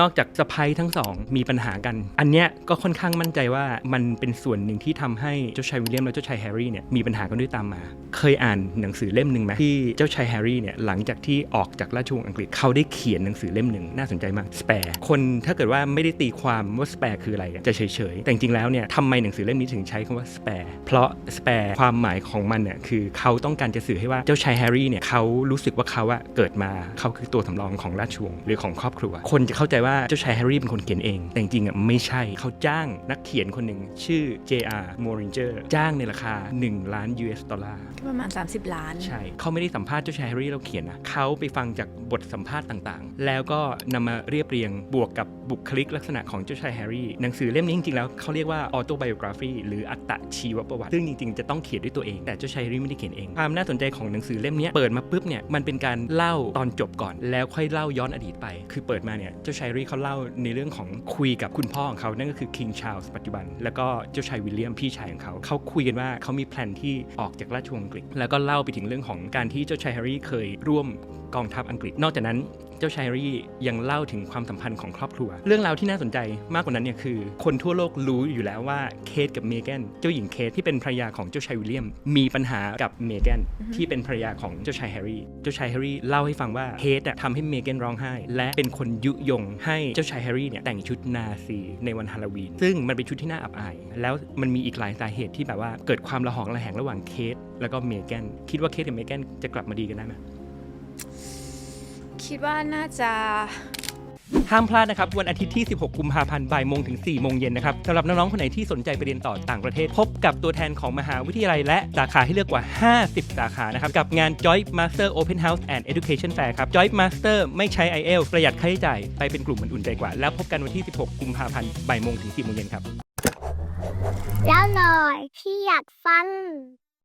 นอกจากสะพ้ยทั้งสองมีปัญหากัน อันเนี้ยก็ค่อนข้างมั่นใจว่ามันเป็นส่วนหนึ่งที่ทำให้เจ้าชายวิลเลียมและเจ้าชายแฮร์รี่เนี่ยมีปัญหากันด้วยตามมา เคยอ่านหนังสือเล่มหนึ่งไหมที่เจ้าชายแฮร์รี่เนี่ยหลังจากที่ออกจากราชวงศ์อังกฤษเขาได้เขียนหนังสือเล่มหนึ่งน่าสนใจมากสเปร์คนถ้าเกิดว่าไม่ได้ตีความว่าสเปร์คืออะไรจะเฉยๆแต่จริงๆแล้วเนี่ยทำไมหนังสือเล่มนี้ถึงใช้คำว่าสเปร์เพราะสเปร์ความหมายของมันเนี่ยคือเขาต้องการจะสื่อให้ว่าเจ้าชายแฮร์รี่เนี่ยเขารู้สึกว่าเขาอะเกิดมาเขาคือตัวสำรองของราชวงศ์หรือของครอบครัว คนจะเข้าใจว่าเจ้าชายแฮร์รี่เป็นคนเขียนเอง แต่จริงๆอะไม่ใช่เขาจ้างนักเขียนคนหนึ่งชื่อ J.R. Moringer จ้างในราคา 1 ล้าน US ดอลลาร์ประมาณ 30 ล้าน ใช่ เขาไม่ได้สัมภาษณ์เจ้าชายแฮร์รี่เราเขียนนะเขาไปฟังจากบทสัมภาษณ์ต่างๆ แล้วก็นำมาเรียบเรียงบวกกับ บุคลิกลักษณะของเจ้าชายแฮร์รี่ หนังสือเล่มนี้จริงๆแล้วเขาเรียกว่า autobiography หรืออัตชีวประวัติ ซึ่งจริงๆ จะต้องเขียนด้วยตัวเอง แต่เจ้าชายแฮร์รี่ไม่ได้เขียนเอง ความน่าสนใจของหนังสือเล่มนี้เปิดมาปุ๊บเนี่ยมันเป็นการเล่าตอนจบก่อน แล้วค่อยเล่าย้อนอดีตไป คือเปิดมาเนี่ยเจ้าชายแฮร์รี่เขาเล่าในเรื่องของคุยกับคุณพ่อของเขานั่นก็คือ King Charles ปัจจุบัน แล้วก็เจ้าชายวิลเลียมพี่ชายของเขาเขาคุยกันว่าเขามีแพลนที่ออกจากราชวงศ์อังกฤษ แล้วก็เล่าไปถึงเรื่องของการที่เจ้าชายแฮร์รี่เคยร่วมกองทัพอังกฤษ นอกจากนั้น เจ้าชายแฮร์รี่ยังเล่าถึงความสัมพันธ์ของครอบครัว เรื่องราวที่น่าสนใจมากกว่านั้นเนี่ยคือ คนทั่วโลกรู้อยู่แล้วว่าเคทกับเมแกนเจ้าหญิงเคทที่เป็นภรรยาของเจ้าชายวิลเลียม มีปัญหากับเมแกนที่เป็นภรรยาของเจ้าชายแฮร์รี่เจ้าชายแฮร์รี่เล่าให้ฟังว่าเคทอะทำให้เมแกนร้องไห้ และเป็นคนยุยงให้เจ้าชายแฮร์รี่เนี่ยแต่งชุดนาซีในวันฮาโลวีนซึ่งมันเป็นชุดที่น่าอับอาย แล้วมันมีอีกหลายสาเหตุที่แบบว่าเกิดความระหองระแหงระหว่างเคทแล้วก็เมแกนคิดว่าเคทกับเมแกนจะกลับมาดีกันได้ไหม คิดว่าน่าจะห้ามพลาดนะครับ วันอาทิตย์ที่ 16 กุมภาพันธ์บ่ายโมงถึง 4 โมงเย็นนะครับสำหรับน้องๆ คนไหนที่สนใจไปเรียนต่อต่างประเทศ พบกับตัวแทนของมหาวิทยาลัยและสาขาให้เลือกกว่า 50 สาขานะครับ กับงาน Joint Master Open House and Education Fair ครับ Joint Master ไม่ใช้ IELTS ประหยัดค่าใช้จ่าย ไปเป็นกลุ่มมันอุ่นใจกว่า แล้วพบกันวันที่ 16 กุมภาพันธ์บ่ายโมงถึง 4 โมงเย็นครับแล้วหน่อยที่อยากฟัง